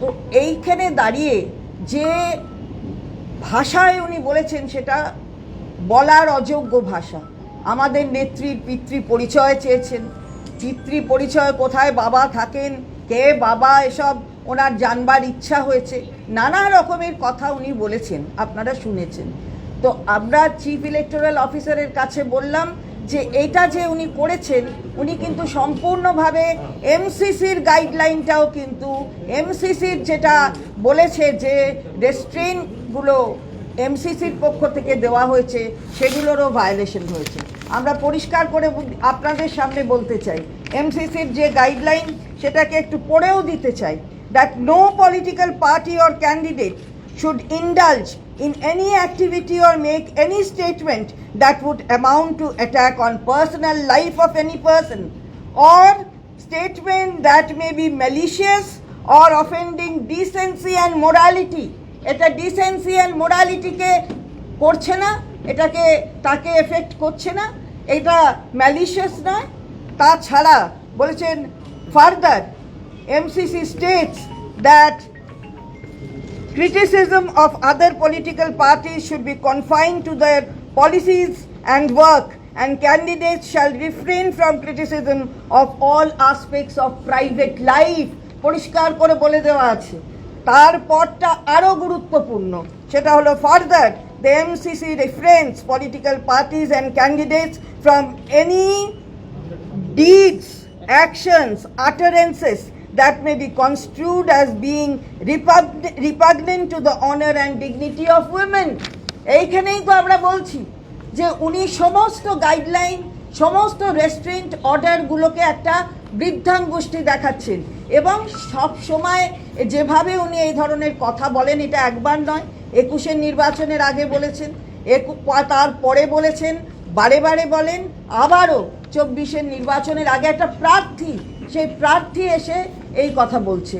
তো এইখানে দাঁড়িয়ে যে ভাষায় উনি বলেছেন সেটা বলার অযোগ্য ভাষা। আমাদের নেত্রীর পিতৃ পরিচয় চেয়েছেন। পিতৃ পরিচয় কোথায় বাবা থাকেন, কে বাবা, এসব ওনার জানবার ইচ্ছা হয়েছে। নানা রকমের কথা উনি বলেছেন, আপনারা শুনেছেন। তো আমরা চিফ ইলেকটোরাল অফিসারের কাছে বললাম যে এটা যে উনি করেছেন, উনি কিন্তু সম্পূর্ণভাবে এমসিসির গাইডলাইনটাও কিন্তু এমসিসির যেটা বলেছে যে রেস্ট্রেনগুলো এমসিসির পক্ষ থেকে দেওয়া হয়েছে, সেগুলোরও ভায়োলেশন হয়েছে। আমরা পরিষ্কার করে আপনাদের সামনে বলতে চাই, এমসিসির যে গাইডলাইন সেটাকে একটু পড়েও দিতে চাই that no political party or candidate should indulge in any activity or make any statement that would amount to attack on personal life of any person or statement that may be malicious or offending decency and morality এটা decency and মোরালিটিকে করছে না এটাকে তাকে effect করছে না এটা malicious নয় তাছাড়া বলেছেন further MCC states that criticism of other political parties should be confined to their policies and work and candidates shall refrain from criticism of all aspects of private life পরিষ্কার করে বলে দেওয়া আছে তারপরটা আরও গুরুত্বপূর্ণ সেটা হলো further the MCC reference political parties and candidates from any deeds, actions, utterances that may be construed as being repugn- repugnant to the honor and dignity of women. এইখানেই তো আমরা বলছি যে উনি সমস্ত গাইডলাইন সমস্ত রেস্টুরেন্ট অর্ডারগুলোকে একটা বৃদ্ধাঙ্গুষ্টি দেখাচ্ছেন এবং সব সময় যেভাবে উনি এই ধরনের কথা বলেন, এটা একবার নয়, একুশের নির্বাচনের আগে বলেছেন একু তারপরে বলেছেন, বারে বারে বলেন, আবারও চব্বিশের নির্বাচনের আগে একটা প্রার্থী সেই প্রার্থী এসে এই কথা বলছে।